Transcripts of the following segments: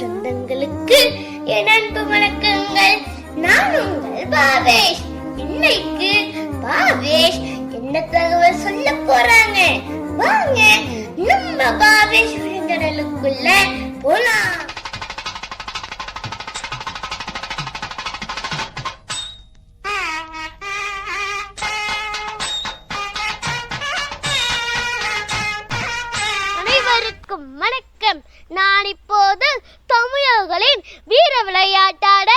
சொந்தங்களுக்கு என் அன்பு வணக்கங்கள் நான் உங்கள் பாவேஷ். இன்னைக்கு பாவேஷ் என்ன தகவல் சொல்ல போறாங்க? வாங்க நம்ம பாவேஷ் விருந்தடலுக்குள்ள போலாம். அனைவருக்கும் வணக்கம். நான் இப்போது தமிழர்களின் வீர விளையாட்டான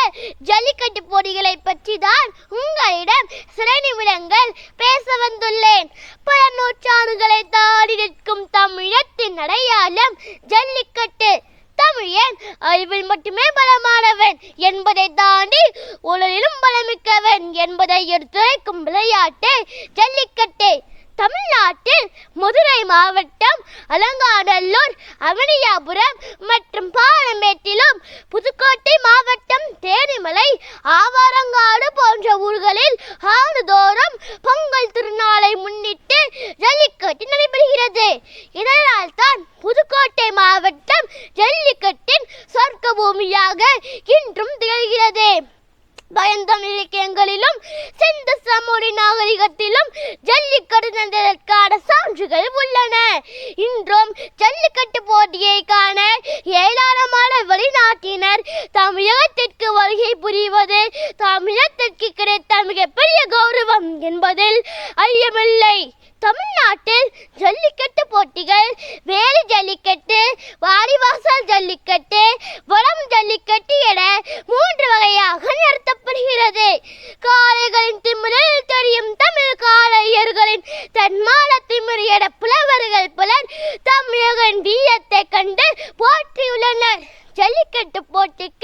ஜல்லிக்கட்டு போட்டிகளை பற்றி தான் உங்களிடம் சில நிமிடங்கள் பேச வந்துள்ளேன். பல நூற்றாண்டுகளை தாடி நிற்கும் தமிழத்தின் அடையாளம் ஜல்லிக்கட்டு. தமிழன் அறிவில் மட்டுமே பலமானவன் என்பதை தாண்டி உலகிலும் பலமிக்கவன் என்பதை எடுத்துரைக்கும் விளையாட்டு ஜல்லிக்கட்டு. தமிழ்நாட்டில் மதுரை மாவட்டம் அலங்காநல்லூர் அவனியாபுரம் மற்றும் பாலமேட்டிலும் புதுக்கோட்டை மாவட்டம் தேனிமலை ஆவாரங்காடு போன்ற ஊர்களில் ஆண்டுதோறும் பொங்கல் திருநாளை முன்னிட்டு ஜல்லிக்கட்டு நடைபெறுகிறது. இதனால் தான் புதுக்கோட்டை மாவட்டம் ஜல்லிக்கட்டின் சொர்க்க பூமியாக இன்றும் திகழ்கிறது. பயந்தமிழ் இலக்கியங்களிலும் சிந்து சமூடி நாகரிகத்திலும் ஜல்லிக்கட்டு நடந்ததற்கான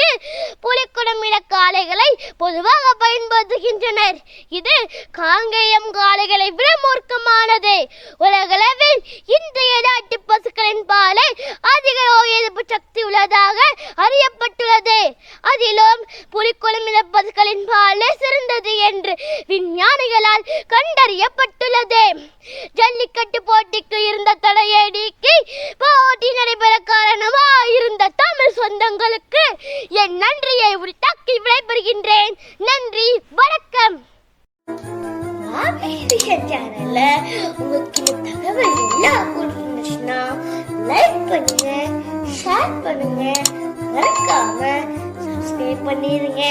போட்டிக்கு புலிக்குடமிட காளைகளை பொதுவாக பயன்படுத்துகின்றனர். இது காங்கேயம் காளைகளை விட மூர்க்கமானது. உலகளவில் இன்றைய நாட்டு பசுக்களின் பாலை அதிக நோய் எதிர்ப்பு சக்தி உள்ளதாக அறியப்பட்டுள்ளது. அதிலும் புலிக்குளம் பசுக்களின் பாலே சிறந்தது என்று விஞ்ஞானிகளால் கண்டறியப்பட்டுள்ளது. ஜல்லிக்கட்டு போட்டிக்கு இருந்த தடையை நீக்கி போட்டி நடை காரணமாக இருந்த தமிழ் சொந்தங்களுக்கு என் நன்றியை உரித்தாக்கி நன்றி வணக்கம். சேனல்ல உங்களுக்கு இந்த தகவல் எல்லாம் பிடிச்சிருந்துச்சுன்னா லைக் பண்ணுங்க ஷேர் பண்ணுங்க மறக்காம சப்ஸ்கிரைப் பண்ணிருங்க.